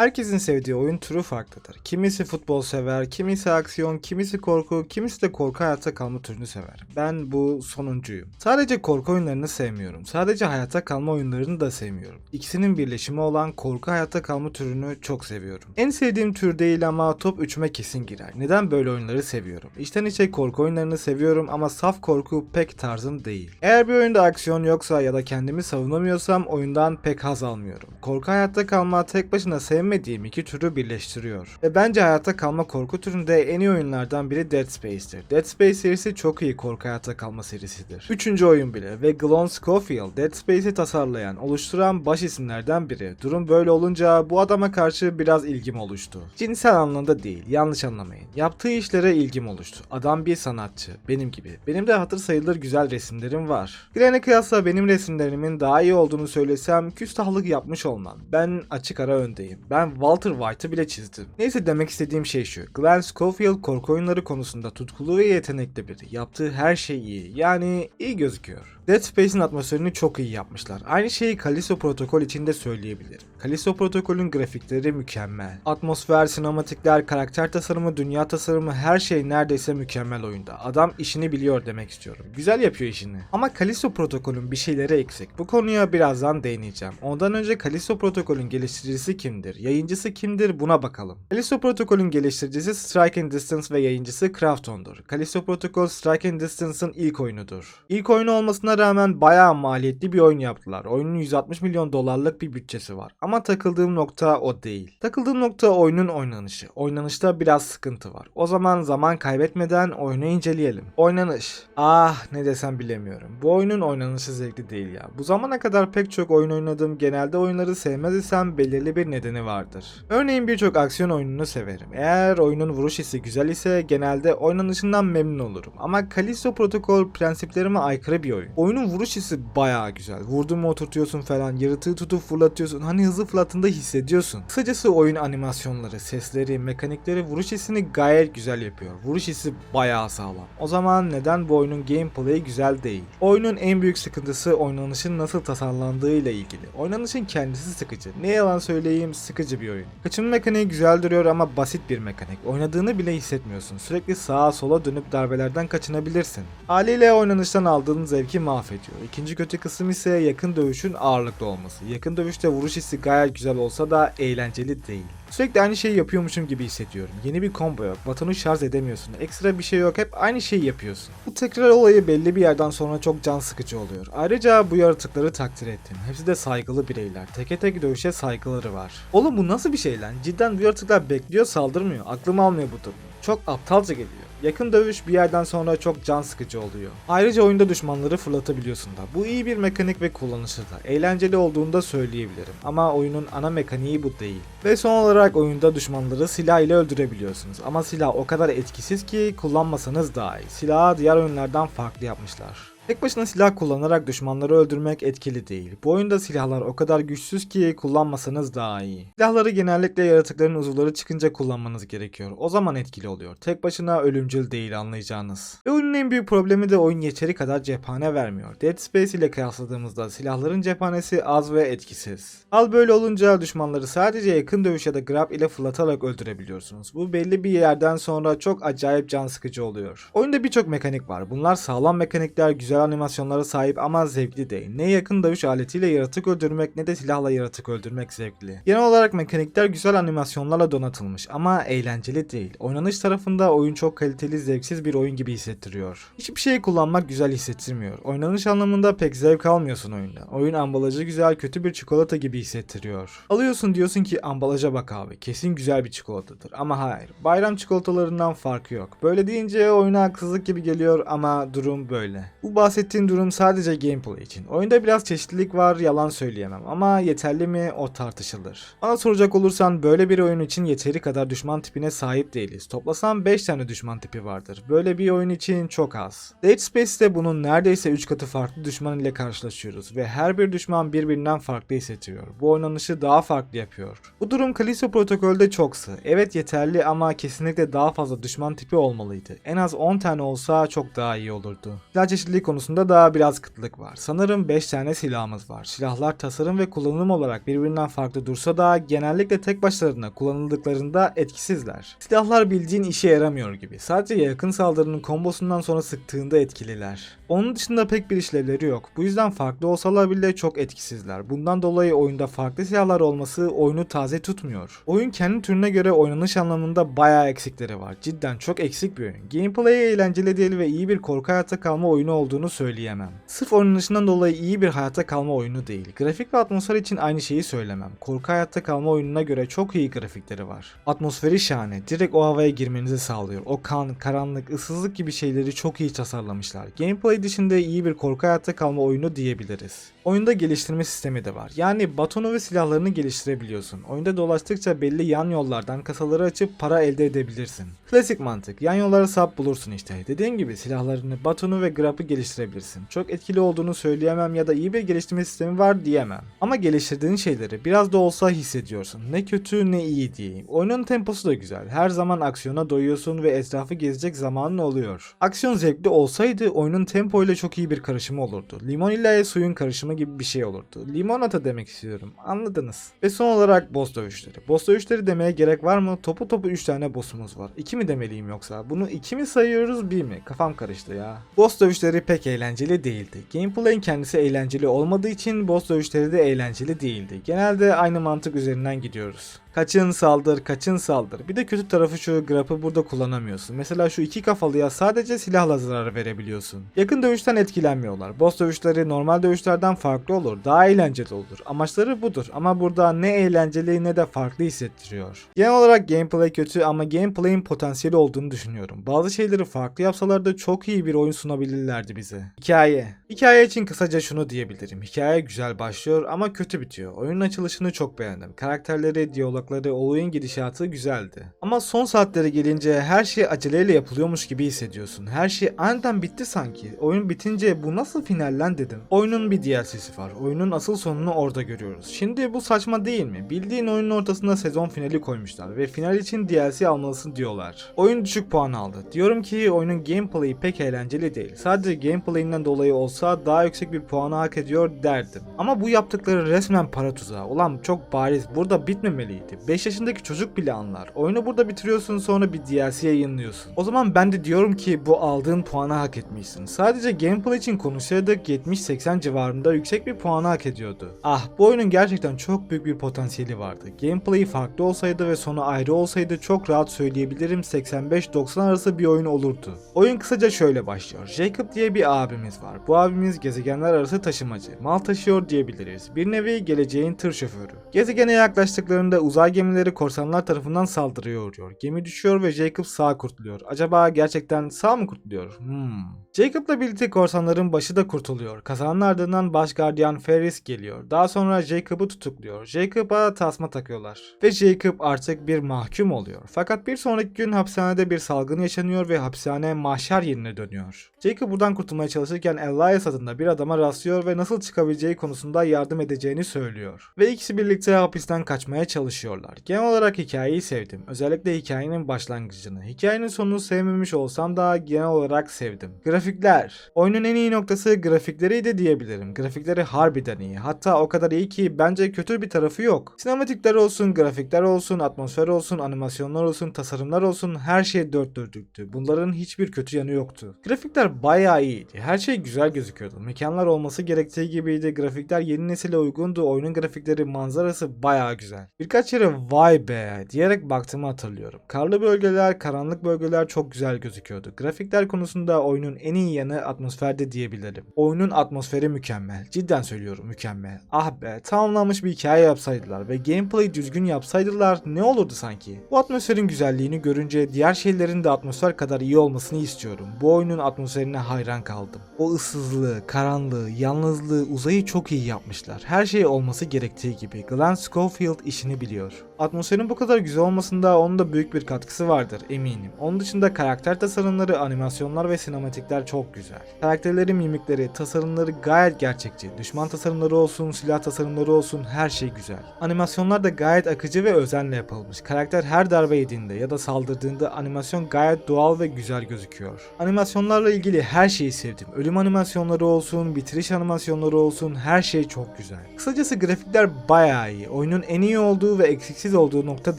Herkesin sevdiği oyun türü farklıdır. Kimisi futbol sever, kimisi aksiyon, kimisi korku, kimisi de korku hayatta kalma türünü sever. Ben bu sonuncuyum. Sadece korku oyunlarını sevmiyorum. Sadece hayatta kalma oyunlarını da sevmiyorum. İkisinin birleşimi olan korku hayatta kalma türünü çok seviyorum. En sevdiğim tür değil ama top 3'üme kesin girer. Neden böyle oyunları seviyorum? İçten içe korku oyunlarını seviyorum ama saf korku pek tarzım değil. Eğer bir oyunda aksiyon yoksa ya da kendimi savunamıyorsam oyundan pek haz almıyorum. Korku hayatta kalma tek başına sevmediğim iki türü birleştiriyor. Ve bence hayatta kalma korku türünde en iyi oyunlardan biri Dead Space'tir. Dead Space serisi çok iyi korku hayatta kalma serisidir. Üçüncü oyun bile ve Glon Schofield Dead Space'i tasarlayan, oluşturan baş isimlerden biri. Durum böyle olunca bu adama karşı biraz ilgim oluştu. Cinsel anlamda değil, yanlış anlamayın. Yaptığı işlere ilgim oluştu. Adam bir sanatçı, benim gibi. Benim de hatır sayılır güzel resimlerim var. Glen'e kıyasla benim resimlerimin daha iyi olduğunu söylesem küstahlık yapmış olmam. Ben açık ara öndeyim. Ben Walter White'ı bile çizdim. Neyse demek istediğim şey şu. Glenn Schofield korku oyunları konusunda tutkulu ve yetenekli biri. Yaptığı her şey iyi. Yani iyi gözüküyor. Dead Space'in atmosferini çok iyi yapmışlar. Aynı şeyi Callisto Protocol için de söyleyebilirim. Callisto Protocol'ün grafikleri mükemmel. Atmosfer, sinematikler, karakter tasarımı, dünya tasarımı her şey neredeyse mükemmel oyunda. Adam işini biliyor demek istiyorum. Güzel yapıyor işini. Ama Callisto Protocol'ün bir şeyleri eksik. Bu konuya birazdan değineceğim. Ondan önce Callisto Protocol'ün geliştiricisi kimdir? Yayıncısı kimdir? Buna bakalım. Callisto Protocol'ün geliştiricisi Strike and Distance ve yayıncısı Krafton'dur. Callisto Protocol Strike and Distance'ın ilk oyunudur. İlk oyunu olmasına rağmen bayağı maliyetli bir oyun yaptılar. Oyunun 160 milyon dolarlık bir bütçesi var. Ama takıldığım nokta o değil. Takıldığım nokta oyunun oynanışı. Oynanışta biraz sıkıntı var. O zaman zaman kaybetmeden oyunu inceleyelim. Oynanış. Ah ne desem bilemiyorum. Bu oyunun oynanışı zevkli değil ya. Bu zamana kadar pek çok oyun oynadım. Genelde oyunları sevmez isem belirli bir nedeni vardır. Örneğin birçok aksiyon oyununu severim. Eğer oyunun vuruş hissi güzel ise genelde oynanışından memnun olurum. Ama Callisto Protocol prensiplerime aykırı bir oyun. Oyunun vuruş hissi bayağı güzel. Vurdun mu oturtuyorsun falan. Yaratığı tutup fırlatıyorsun. Hani hızlı fırlattığında hissediyorsun. Kısacası oyun animasyonları, sesleri, mekanikleri vuruş hissini gayet güzel yapıyor. Vuruş hissi bayağı sağlam. O zaman neden bu oyunun gameplay'i güzel değil? Oyunun en büyük sıkıntısı oynanışın nasıl tasarlandığı ile ilgili. Oynanışın kendisi sıkıcı. Ne yalan söyleyeyim sıkıcı bir oyun. Kaçınma mekaniği güzel duruyor ama basit bir mekanik. Oynadığını bile hissetmiyorsun. Sürekli sağa sola dönüp darbelerden kaçınabilirsin. Haliyle oynanıştan aldığın zevki mahvediyor. İkinci kötü kısım ise yakın dövüşün ağırlıklı olması. Yakın dövüşte vuruş hissi gayet güzel olsa da eğlenceli değil. Sürekli aynı şeyi yapıyormuşum gibi hissediyorum. Yeni bir combo yok. Batonu şarj edemiyorsun. Ekstra bir şey yok. Hep aynı şeyi yapıyorsun. Bu tekrar olayı belli bir yerden sonra çok can sıkıcı oluyor. Ayrıca bu yaratıkları takdir ettim. Hepsi de saygılı bireyler. Teke tek dövüşe saygıları var. Oğlum bu nasıl bir şey lan? Cidden bu yaratıklar bekliyor saldırmıyor. Aklım almıyor bu durum. Çok aptalca geliyor. Yakın dövüş bir yerden sonra çok can sıkıcı oluyor. Ayrıca oyunda düşmanları fırlatabiliyorsun da. Bu iyi bir mekanik ve kullanışı da. Eğlenceli olduğunu da söyleyebilirim. Ama oyunun ana mekaniği bu değil. Ve son olarak oyunda düşmanları silah ile öldürebiliyorsunuz. Ama silah o kadar etkisiz ki kullanmasanız daha iyi. Silahı diğer oyunlardan farklı yapmışlar. Tek başına silah kullanarak düşmanları öldürmek etkili değil. Bu oyunda silahlar o kadar güçsüz ki kullanmasanız daha iyi. Silahları genellikle yaratıkların uzuvları çıkınca kullanmanız gerekiyor. O zaman etkili oluyor. Tek başına ölümcül değil anlayacağınız. Ve oyunun en büyük problemi de oyun yeteri kadar cephane vermiyor. Dead Space ile kıyasladığımızda silahların cephanesi az ve etkisiz. Al böyle olunca düşmanları sadece yakın dövüş ya da grab ile fırlatarak öldürebiliyorsunuz. Bu belli bir yerden sonra çok acayip can sıkıcı oluyor. Oyunda birçok mekanik var. Bunlar sağlam mekanikler, güzel animasyonlara sahip ama zevkli değil. Ne yakın dövüş aletiyle yaratık öldürmek ne de silahla yaratık öldürmek zevkli. Genel olarak mekanikler güzel animasyonlarla donatılmış ama eğlenceli değil. Oynanış tarafında oyun çok kaliteli, zevksiz bir oyun gibi hissettiriyor. Hiçbir şey kullanmak güzel hissettirmiyor. Oynanış anlamında pek zevk almıyorsun oyunda. Oyun ambalajı güzel, kötü bir çikolata gibi hissettiriyor. Alıyorsun diyorsun ki ambalaja bak abi, kesin güzel bir çikolatadır. Ama hayır, bayram çikolatalarından farkı yok. Böyle deyince oyuna haksızlık gibi geliyor ama durum böyle. Bu bahsettiğim durum sadece gameplay için. Oyunda biraz çeşitlilik var yalan söyleyemem ama yeterli mi o tartışılır. Bana soracak olursan böyle bir oyun için yeteri kadar düşman tipine sahip değiliz. Toplasam 5 tane düşman tipi vardır. Böyle bir oyun için çok az. Dead Space'te bunun neredeyse 3 katı farklı düşman ile karşılaşıyoruz ve her bir düşman birbirinden farklı hissettiriyor. Bu oynanışı daha farklı yapıyor. Bu durum Callisto Protokol'de çok sığ. Evet yeterli ama kesinlikle daha fazla düşman tipi olmalıydı. En az 10 tane olsa çok daha iyi olurdu. Silah çeşitlilik konusunda daha biraz kıtlık var. Sanırım 5 tane silahımız var. Silahlar tasarım ve kullanım olarak birbirinden farklı dursa da genellikle tek başlarına kullanıldıklarında etkisizler. Silahlar bildiğin işe yaramıyor gibi. Sadece yakın saldırının kombosundan sonra sıktığında etkililer. Onun dışında pek bir işlevleri yok. Bu yüzden farklı olsalar bile çok etkisizler. Bundan dolayı oyunda farklı silahlar olması oyunu taze tutmuyor. Oyun kendi türüne göre oynanış anlamında bayağı eksikleri var. Cidden çok eksik bir oyun. Gameplay'i eğlenceli değil ve iyi bir korku hayatta kalma oyunu olduğunu söyleyemem. Sırf oynanışından dolayı iyi bir hayatta kalma oyunu değil. Grafik ve atmosfer için aynı şeyi söylemem. Korku hayatta kalma oyununa göre çok iyi grafikleri var. Atmosferi şahane. Direkt o havaya girmenizi sağlıyor. O kan, karanlık, ıssızlık gibi şeyleri çok iyi tasarlamışlar. Gameplay dışında iyi bir korku hayatta kalma oyunu diyebiliriz. Oyunda geliştirme sistemi de var. Yani batonu ve silahlarını geliştirebiliyorsun. Oyunda dolaştıkça belli yan yollardan kasaları açıp para elde edebilirsin. Klasik mantık. Yan yollara sap bulursun işte. Dediğim gibi silahlarını, batonu ve grapı geliştirebilirsin. Çok etkili olduğunu söyleyemem ya da iyi bir geliştirme sistemi var diyemem. Ama geliştirdiğin şeyleri biraz da olsa hissediyorsun. Ne kötü ne iyi diyeyim. Oyunun temposu da güzel. Her zaman aksiyona doyuyorsun ve etrafı gezecek zamanın oluyor. Aksiyon zevkli olsaydı oyunun tempo ile çok iyi bir karışımı olurdu. Limon ile suyun karışımı gibi bir şey olurdu. Limonata demek istiyorum. Anladınız. Ve son olarak boss dövüşleri. Boss dövüşleri demeye gerek var mı? Topu topu 3 tane boss'umuz var. 2 mi demeliyim yoksa? Bunu 2 mi sayıyoruz 1 mi? Kafam karıştı ya. Boss dövüşleri pek eğlenceli değildi. Gameplay'in kendisi eğlenceli olmadığı için boss dövüşleri de eğlenceli değildi. Genelde aynı mantık üzerinden gidiyoruz. Kaçın saldır, kaçın saldır. Bir de kötü tarafı şu grapı burada kullanamıyorsun. Mesela şu iki kafalıya sadece silahla zarar verebiliyorsun. Yakın dövüşten etkilenmiyorlar. Boss dövüşleri normal dövüşlerden farklı olur. Daha eğlenceli olur. Amaçları budur ama burada ne eğlenceli ne de farklı hissettiriyor. Genel olarak gameplay kötü ama gameplay'in potansiyeli olduğunu düşünüyorum. Bazı şeyleri farklı yapsalar da çok iyi bir oyun sunabilirlerdi bize. Hikaye. Hikaye için kısaca şunu diyebilirim. Hikaye güzel başlıyor ama kötü bitiyor. Oyunun açılışını çok beğendim. Karakterleri, diyalogları, oyun gidişatı güzeldi. Ama son saatlere gelince her şey aceleyle yapılıyormuş gibi hissediyorsun. Her şey aniden bitti sanki. Oyun bitince bu nasıl final lan dedim. Oyunun bir DLC'si var. Oyunun asıl sonunu orada görüyoruz. Şimdi bu saçma değil mi? Bildiğin oyunun ortasında sezon finali koymuşlar ve final için DLC almalısın diyorlar. Oyun düşük puan aldı. Diyorum ki oyunun gameplay'i pek eğlenceli değil. Sadece gameplay'inden dolayı olsa daha yüksek bir puanı hak ediyor derdim. Ama bu yaptıkları resmen para tuzağı. Ulan çok bariz. Burada bitmemeliydi. 5 yaşındaki çocuk bile anlar. Oyunu burada bitiriyorsun sonra bir DLC yayınlıyorsun. O zaman ben de diyorum ki bu aldığın puanı hak etmişsin. Sadece gameplay için konuşsaydık 70-80 civarında yüksek bir puanı hak ediyordu. Ah bu oyunun gerçekten çok büyük bir potansiyeli vardı. Gameplay'i farklı olsaydı ve sonu ayrı olsaydı çok rahat söyleyebilirim 85-90 arası bir oyun olurdu. Oyun kısaca şöyle başlıyor. Jacob diye bir abimiz var. Bu abimiz gezegenler arası taşımacı. Mal taşıyor diyebiliriz. Bir nevi geleceğin tır şoförü. Gezegene yaklaştıklarında uzay gemileri korsanlar tarafından saldırıya uğruyor. Gemi düşüyor ve Jacob sağ kurtuluyor. Acaba gerçekten sağ mı kurtuluyor? Hmm. Jacob'la birlikte korsanların başı da kurtuluyor. Kazanın ardından baş gardiyan Ferris geliyor. Daha sonra Jacob'u tutukluyor. Jacob'a tasma takıyorlar. Ve Jacob artık bir mahkum oluyor. Fakat bir sonraki gün hapishanede bir salgın yaşanıyor ve hapishane mahşer yerine dönüyor. Jacob buradan kurtulmaya çalışırken Elias adında bir adama rastlıyor ve nasıl çıkabileceği konusunda yardım edeceğini söylüyor. Ve ikisi birlikte hapisten kaçmaya çalışıyorlar. Genel olarak hikayeyi sevdim. Özellikle hikayenin başlangıcını. Hikayenin sonunu sevmemiş olsam da genel olarak sevdim. Grafikler. Oyunun en iyi noktası grafikleriydi diyebilirim. Grafikleri harbiden iyi. Hatta o kadar iyi ki bence kötü bir tarafı yok. Sinematikler olsun, grafikler olsun, atmosfer olsun, animasyonlar olsun, tasarımlar olsun her şey dört dörtlüktü. Bunların hiçbir kötü yanı yoktu. Grafikler bayağı iyiydi. Her şey güzel gözüküyordu. Mekanlar olması gerektiği gibiydi. Grafikler yeni nesile uygundu. Oyunun grafikleri, manzarası bayağı güzel. Birkaç yere vay be diyerek baktığımı hatırlıyorum. Karlı bölgeler, karanlık bölgeler çok güzel gözüküyordu. Grafikler konusunda oyunun en iyi yanı atmosferde diyebilirim. Oyunun atmosferi mükemmel. Cidden söylüyorum mükemmel. Ah be tamamlanmış bir hikaye yapsaydılar ve gameplay düzgün yapsaydılar ne olurdu sanki? Bu atmosferin güzelliğini görünce diğer şeylerin de atmosfer kadar iyi olmasını istiyorum. Bu oyunun atmosferine hayran kaldım. O ıssızlığı, karanlığı, yalnızlığı, uzayı çok iyi yapmışlar. Her şey olması gerektiği gibi. Glenn Schofield işini biliyor. Atmosferin bu kadar güzel olmasında onun da büyük bir katkısı vardır eminim. Onun dışında karakter tasarımları, animasyonlar ve sinematikler çok güzel. Karakterlerin mimikleri, tasarımları gayet gerçekçi. Düşman tasarımları olsun, silah tasarımları olsun her şey güzel. Animasyonlar da gayet akıcı ve özenle yapılmış. Karakter her darbe yediğinde ya da saldırdığında animasyon gayet doğal ve güzel gözüküyor. Animasyonlarla ilgili her şeyi sevdim. Ölüm animasyonları olsun, bitiriş animasyonları olsun her şey çok güzel. Kısacası grafikler bayağı iyi. Oyunun en iyi olduğu ve eksiksiz olduğu nokta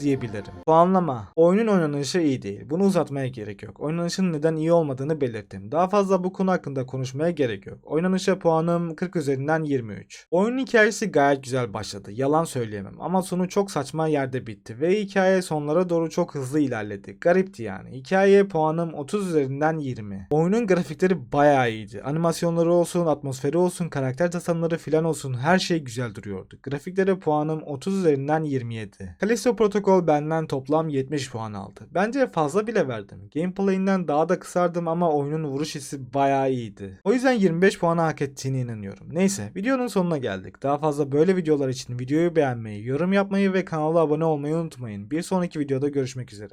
diyebilirim. Puanlama. Oyunun oynanışı iyi değil. Bunu uzatmaya gerek yok. Oynanışın neden iyi olmadığını belirttim. Daha fazla bu konu hakkında konuşmaya gerek yok. Oynanışa puanım 40 üzerinden 23. Oyunun hikayesi gayet güzel başladı. Yalan söyleyemem ama sonu çok saçma yerde bitti ve hikaye sonlara doğru çok hızlı ilerledi. Garipti yani. Hikayeye puanım 30 üzerinden 20. Oyunun grafikleri bayağı iyiydi. Animasyonları olsun, atmosferi olsun, karakter tasarımları filan olsun her şey güzel duruyordu. Grafiklere puanım 30 üzerinden 27. Callisto Protocol benden toplam 70 puan aldı. Bence fazla bile verdim. Gameplay'inden daha da kısardım ama oyunun vuruş hissi bayağı iyiydi. O yüzden 25 puanı hak ettiğine inanıyorum. Neyse videonun sonuna geldik. Daha fazla böyle videolar için videoyu beğenmeyi, yorum yapmayı ve kanala abone olmayı unutmayın. Bir sonraki videoda görüşmek üzere.